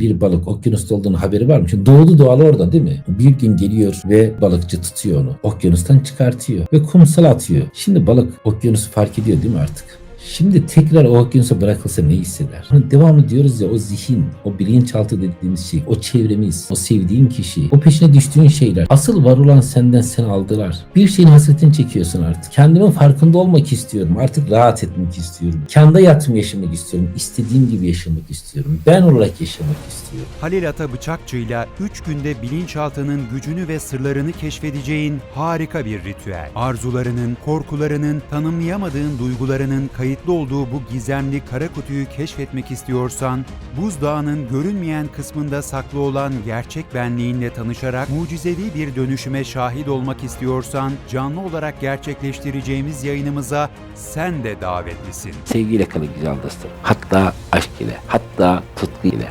bir balık okyanusta olduğunu haberi var mı? Şimdi doğdu doğalı orada değil mi? Bir gün geliyor ve balıkçı tutuyor onu. Okyanustan çıkartıyor ve kumsala atıyor. Şimdi balık okyanusu fark ediyor değil mi artık? Şimdi tekrar o okyanusa bırakılsa ne hisseder? Hani devamlı diyoruz ya o zihin, o bilinçaltı dediğimiz şey, o çevremiz, o sevdiğin kişi, o peşine düştüğün şeyler. Asıl var olan senden seni aldılar. Bir şeyin hasretini çekiyorsun artık. Kendimin farkında olmak istiyorum. Artık rahat etmek istiyorum. Kendi hayatımı yaşamak istiyorum. İstediğim gibi yaşamak istiyorum. Ben olarak yaşamak istiyorum. Halil Ata Bıçakçı'yla 3 günde bilinçaltının gücünü ve sırlarını keşfedeceğin harika bir ritüel. Arzularının, korkularının, tanımlayamadığın duygularının kayıtlı olduğu bu gizemli kara kutuyu keşfetmek istiyorsan, buzdağının görünmeyen kısmında saklı olan gerçek benliğinle tanışarak mucizevi bir dönüşüme şahit olmak istiyorsan, canlı olarak gerçekleştireceğimiz yayınımıza sen de davetlisin. Sevgiyle kalın güzel dostum. Hatta aşk ile, hatta tutku ile.